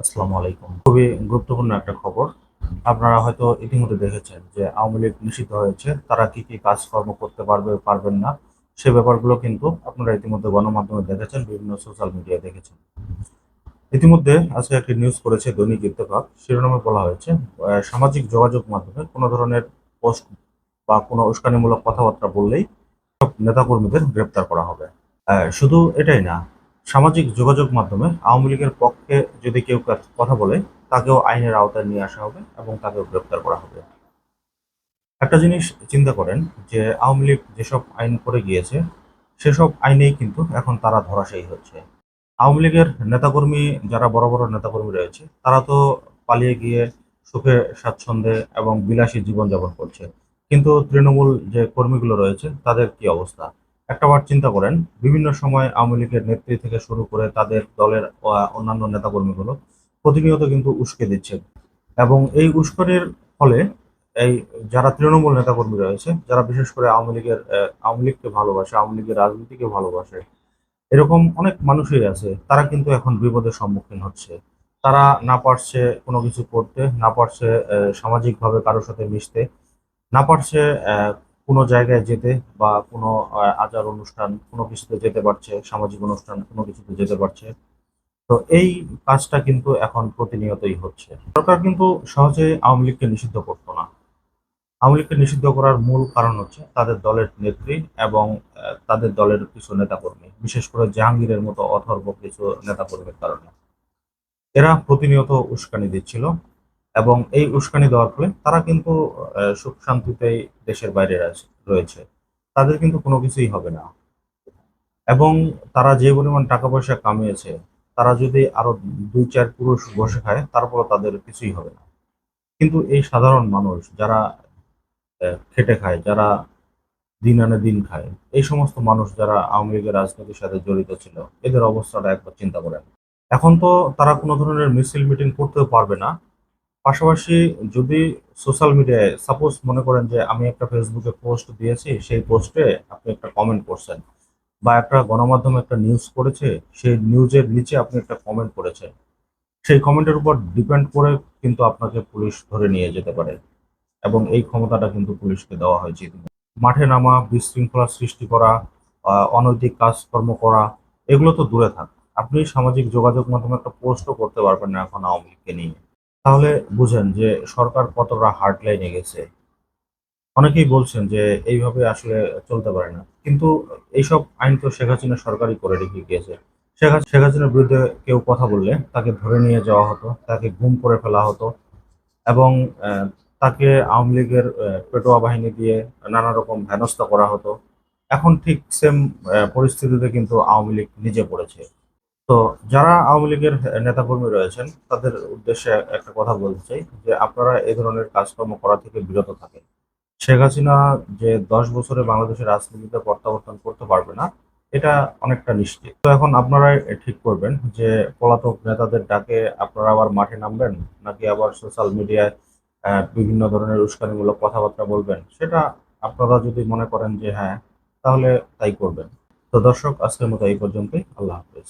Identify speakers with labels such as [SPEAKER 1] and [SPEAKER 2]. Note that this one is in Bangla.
[SPEAKER 1] আসসালামু আলাইকুম। খুবই গুরুত্বপূর্ণ একটা খবর। আপনারা হয়তো ইতিমধ্যে দেখেছেন যে আওয়ামী লীগ নিষিদ্ধ হয়েছে। তারা কি কি কাজকর্ম করতে পারবে পারবেন না, সে ব্যাপারগুলো কিন্তু আপনারা ইতিমধ্যে গণমাধ্যমে দেখেছেন, বিভিন্ন সোশ্যাল মিডিয়ায় দেখেছেন। ইতিমধ্যে আজকে একটি নিউজ করেছে দৈনিক ইত্তেফাক। শিরোনামে বলা হয়েছে সামাজিক যোগাযোগ মাধ্যমে কোনো ধরনের পোস্ট বা কোনো উস্কানিমূলক কথাবার্তা বললেই সব নেতাকর্মীদের গ্রেপ্তার করা হবে। শুধু এটাই না সামাজিক যোগাযোগ মাধ্যমে আওয়ামী লীগের পক্ষে যদি কেউ কথা বলে, তাকেও আইনের আওতায় নিয়ে আসা হবে এবং তাকেও গ্রেপ্তার করা হবে। একটা জিনিস চিন্তা করেন যে, আওয়ামী লীগ যেসব আইন করে গিয়েছে, সেসব আইনেই কিন্তু এখন তারা ধরাশায়ী হচ্ছে। আওয়ামী লীগের নেতাকর্মী, যারা বড় বড় নেতাকর্মী রয়েছে, তারা তো পালিয়ে গিয়ে সুখে, স্বাচ্ছন্দ্যে এবং বিলাসী জীবনযাপন করছে। কিন্তু তৃণমূল যে কর্মীগুলো রয়েছে, তাদের কি অবস্থা? একটাবার চিন্তা করেন, বিভিন্ন সময় আওয়ামী লীগের নেত্রী থেকে শুরু করে তাদের দলের অন্যান্য নেতাকর্মীগুলো প্রতিনিয়ত কিন্তু উস্কে দিচ্ছে এবং এই উস্কানির ফলে এই যারা তৃণমূল নেতাকর্মী রয়েছে, যারা বিশেষ করে আওয়ামী লীগের আওয়ামী লীগকে ভালোবাসে, আওয়ামী লীগের রাজনীতিকে ভালোবাসে, এরকম অনেক মানুষই আছে, তারা কিন্তু এখন বিপদের সম্মুখীন হচ্ছে। তারা না পারছে কোনো কিছু করতে, না পারছে সামাজিকভাবে কারোর সাথে মিশতে, না পারছে কোনো জায়গায় যেতে বা কোনো আচার অনুষ্ঠান, কোনো কিছুতে যেতে পারছে, সামাজিক অনুষ্ঠান, কোনো কিছুতে যেতে পারছে। তো এই কাজটা কিন্তু এখন প্রতিনিয়তই হচ্ছে। সরকার কিন্তু সহজে আওয়ামী লীগকে নিষিদ্ধ করতো না। আওয়ামী লীগকে নিষিদ্ধ করার মূল কারণ হচ্ছে তাদের দলের নেত্রী এবং তাদের দলের কিছু নেতাকর্মী, বিশেষ করে জাহাঙ্গীরের মতো অথর্ব কিছু নেতাকর্মীর কারণে। এরা প্রতিনিয়ত উস্কানি দিচ্ছিল। এবং এই উস্কানি দেওয়ার ফলে তারা কিন্তু সুখ শান্তিতেই দেশের বাইরে রয়েছে। তাদের কিন্তু কোনো কিছুই হবে না। এবং তারা যে পরিমাণ টাকা পয়সা কামিয়েছে, তারা যদি আরও দুই চার পুরুষ বসে খায় তারপরে তাদের কিছুই হবে না। কিন্তু এই সাধারণ মানুষ যারা খেটে খায়, যারা দিন আনে দিন খায়, এই সমস্ত মানুষ যারা আওয়ামী লীগের রাজনীতির সাথে জড়িত ছিল, এদের অবস্থাটা একবার চিন্তা করেন। এখন তো তারা কোনো ধরনের মিছিল মিটিং করতেও পারবে না পাশাপাশি যদি সোশ্যাল মিডিয়ায় সাপোজ মনে করেন যে আমি একটা ফেসবুকে পোস্ট দিয়েছি, সেই পোস্টে আপনি একটা কমেন্ট করছেন বা একটা গণমাধ্যমে একটা নিউজ করেছে, সেই নিউজের নিচে আপনি একটা কমেন্ট করেছেন। সেই কমেন্টের উপর ডিপেন্ড করে কিন্তু আপনাকে পুলিশ ধরে নিয়ে যেতে পারে এবং এই ক্ষমতাটা কিন্তু পুলিশকে দেওয়া হয়েছে মাঠে নামা, বিশৃঙ্খলা সৃষ্টি করা অনৈতিক কাজকর্ম করা, এগুলো তো দূরে থাক। আপনি সামাজিক যোগাযোগ মাধ্যমে একটা পোস্টও করতে পারবেন না এখন আওয়ামী লীগকে নিয়ে। তাহলে বুঝেন যে সরকার কতটা হার্ড লাইনে গেছে। অনেকেই বলছেন যে এইভাবে আসলে চলতে পারে না। কিন্তু এইসব আইন তো শেখ হাসিনা সরকারই করে রেখে গিয়েছে শেখ শেখ হাসিনার বিরুদ্ধে কেউ কথা বললে তাকে ধরে নিয়ে যাওয়া হতো, তাকে গুম করে ফেলা হতো এবং তাকে আওয়ামী লীগের পেটোয়া বাহিনী দিয়ে নানা রকম হেনস্থা করা হতো। এখন ঠিক সেম পরিস্থিতিতে কিন্তু আওয়ামী লীগ নিজে পড়েছে। তো যারা আওয়ামী লীগের নেতাকর্মী রয়েছেন, তাদের উদ্দেশ্যে একটা কথা বলতে চাই যে আপনারা এ ধরনের কাজকর্ম করা থেকে বিরত থাকেন। শেখ হাসিনা যে দশ বছরে বাংলাদেশের রাজনীতিতে প্রত্যাবর্তন করতে পারবে না, এটা অনেকটা নিশ্চিত। তো এখন আপনারা ঠিক করবেন যে পলাতক নেতাদের ডাকে আপনারা আবার মাঠে নামবেন, নাকি আবার সোশ্যাল মিডিয়ায় বিভিন্ন ধরনের উস্কানিমূলক কথাবার্তা বলবেন? সেটা আপনারা যদি মনে করেন যে হ্যাঁ তাহলে তাই করবেন। তো দর্শক, আজকের মতো এই পর্যন্তই। আল্লাহ হাফেজ।